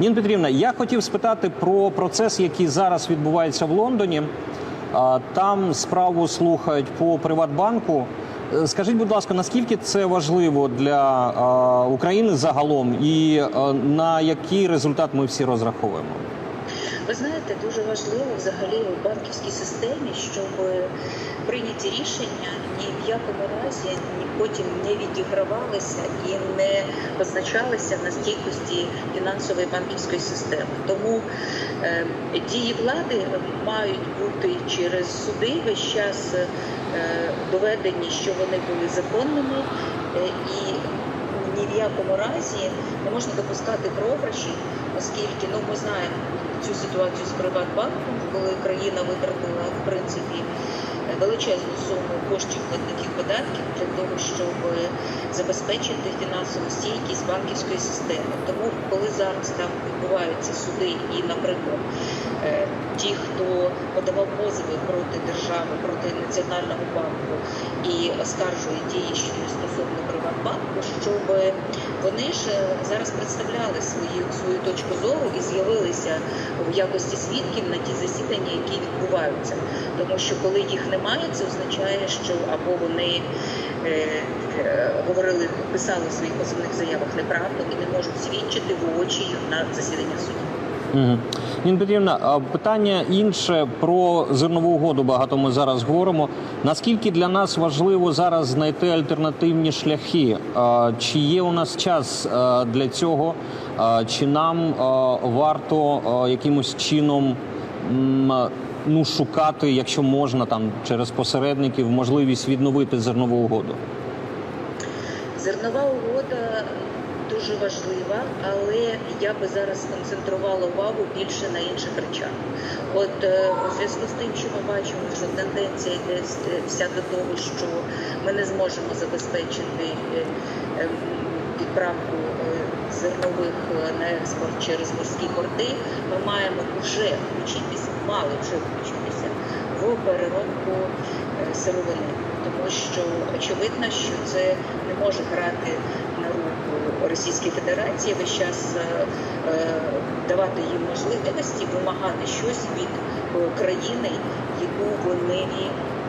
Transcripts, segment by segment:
Ніна Петрівна, я хотів спитати про процес, який зараз відбувається в Лондоні. Там справу слухають по Приватбанку. Е, Скажіть, будь ласка, наскільки це важливо для України загалом, і на який результат ми всі розраховуємо? Ви знаєте, дуже важливо взагалі у банківській системі, щоб прийняті рішення ні в якому разі ні потім не відігравалися і не позначалися на стійкості фінансової банківської системи. Тому е, дії влади мають бути через суди весь час е, доведені, що вони були законними е, і ні в якому разі не можна допускати програші, оскільки ну ми знаємо цю ситуацію з Приватбанком, коли країна витратила в принципі величезну суму коштів платників податків для того, щоб забезпечити фінансову стійкість банківської системи. Тому, коли зараз там відбуваються суди, і, наприклад, е, ті, хто подавав позови проти держави, проти національного банку і оскаржує дії стосовно Приватбанку, щоб вони ж е, зараз представляли свої свою точку зору і з'явилися в якості свідків на ті засідання, які відбуваються. Тому що коли їх немає, це означає, що або вони е, е, говорили, писали в своїх позивних заявах неправду і не можуть свідчити в очі на засіданнях судів. Ніна Петрівна, питання інше про зернову угоду. Багато ми зараз говоримо. Наскільки для нас важливо зараз знайти альтернативні шляхи? Чи є у нас час для цього? Чи нам варто якимось чином ну, шукати, якщо можна, там через посередників можливість відновити зернову угоду? Зернова угода дуже важлива, але я би зараз сконцентрувала увагу більше на інших речах. От е, у зв'язку з тим, що ми бачимо, що тенденція йде вся до того, що ми не зможемо забезпечити е, відправку е, зернових е, на експорт через морські порти, ми маємо вже включитися, мали вже включитися в переробку е, сировини, тому що очевидно, що це не може грати на руку Російській Федерації весь час е, е, давати їм можливості вимагати щось від країни, яку вони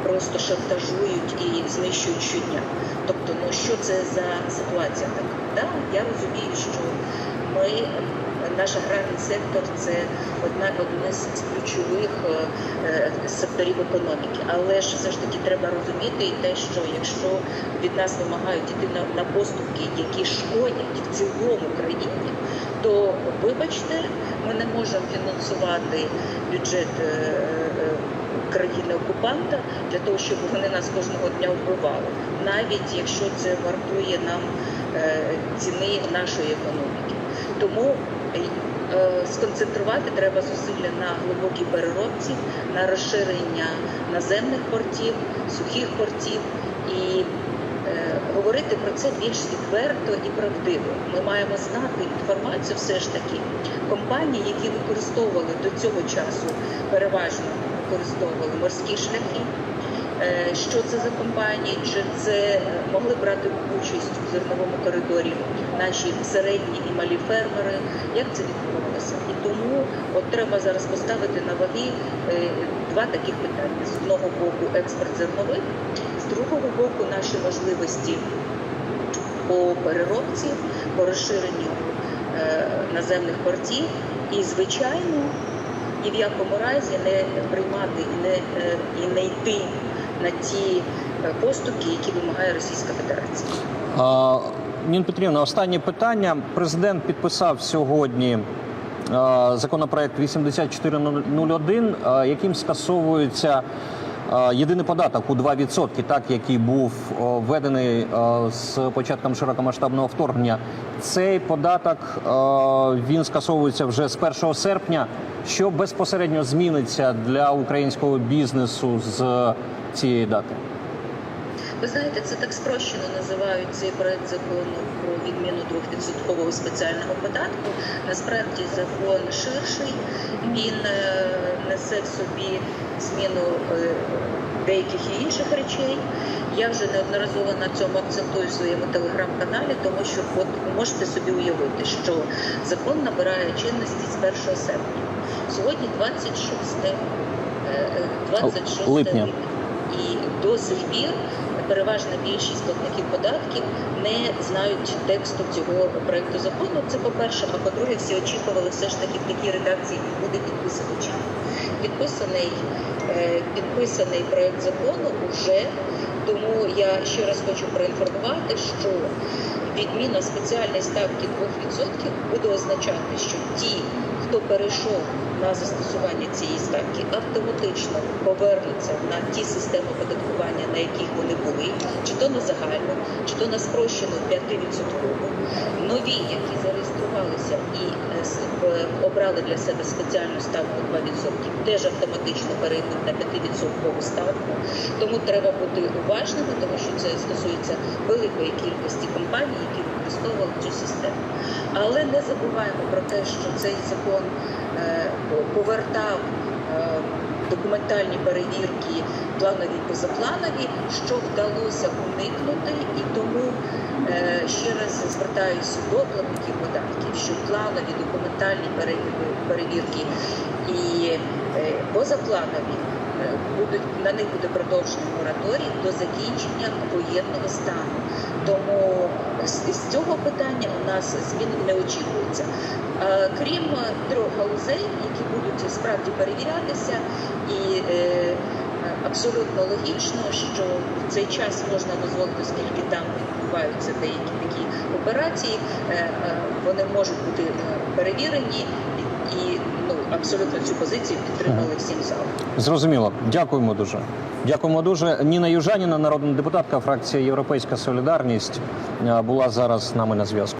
просто шантажують і знищують щодня. Тобто, ну що це за ситуація така? Да, я розумію, що ми наш аграрний сектор це одна одне з ключових е, е, секторів економіки. Але ж все ж таки треба розуміти і те, що якщо від нас вимагають іти на, на поступки, які шкодять в цілому країні, то вибачте, ми не можемо фінансувати бюджет е, е, країни-окупанта для того, щоб вони нас кожного дня вбивали, навіть якщо це вартує нам ціни нашої економіки. Тому сконцентрувати треба зусилля на глибокій переробці, на розширення наземних портів, сухих портів і е, говорити про це більш відверто і правдиво. Ми маємо знати інформацію все ж таки компанії, які використовували до цього часу переважно використовували морські шляхи. Е, Що це за компанії? Чи це е, могли брати участь у зерновому коридорі наші середні і малі фермери? Як це відбувалося? І тому от треба зараз поставити на ваги е, два таких питання: з одного боку експорт зернових, з другого боку наші можливості по переробці, по розширенню наземних портів, і звичайно, ні в якому разі не приймати і не, і не йти на ті е, поступки, які вимагає Російська Федерація. Ніна Петрівна, останнє питання. Президент підписав сьогодні а, законопроект 8401, а, яким скасовується єдиний податок у 2%, так який був введений з початком широкомасштабного вторгнення. Цей податок він скасовується вже з 1 серпня. Що безпосередньо зміниться для українського бізнесу з цієї дати? Ви знаєте, це так спрощено називають цей проект закону про відміну 2% спеціального податку. Насправді закон ширший, він е, несе в собі зміну е, деяких і інших речей. Я вже неодноразово на цьому акцентую в своєму телеграм-каналі, тому що от ви можете собі уявити, що закон набирає чинності з 1 серпня. Сьогодні 26 е, е, 26 Липня. І до сих пір переважна більшість платників податків не знають тексту цього проекту закону. Це по-перше, а по-друге, всі очікували все ж таки в такій редакції буде підписаний чим. Підписаний, е, підписаний проект закону уже, тому я ще раз хочу проінформувати, що відміна спеціальної ставки 2% буде означати, що ті, хто перейшов на застосування цієї ставки, автоматично повернуться на ті системи оподаткування, на яких вони були, чи то на загальну, чи то на спрощену 5-відсоткову. Нові, які зареєструвалися і е, обрали для себе спеціальну ставку 2%, теж автоматично перейдуть на 5% ставку. Тому треба бути уважними, тому що це стосується великої кількості компаній, які використовували цю систему. Але не забуваємо про те, що цей закон е, повертав е, документальні перевірки, планові і позапланові, що вдалося уникнути, і тому е, ще раз звертаюся до платників податків, що планові документальні перевірки, і позапланові будуть на них буде продовжений мораторій до закінчення воєнного стану. Тому з, цього питання у нас змін не очікується. Крім трьох галузей, які будуть справді перевірятися, і е, абсолютно логічно, що в цей час можна дозволити, оскільки там відбуваються деякі такі операції, е, е, вони можуть бути перевірені абсолютно цю позицію підтримали всім залом. Зрозуміло. Дякуємо дуже. Дякуємо дуже. Ніна Южаніна, народна депутатка, фракція Європейська Солідарність, е, була зараз з нами на зв'язку.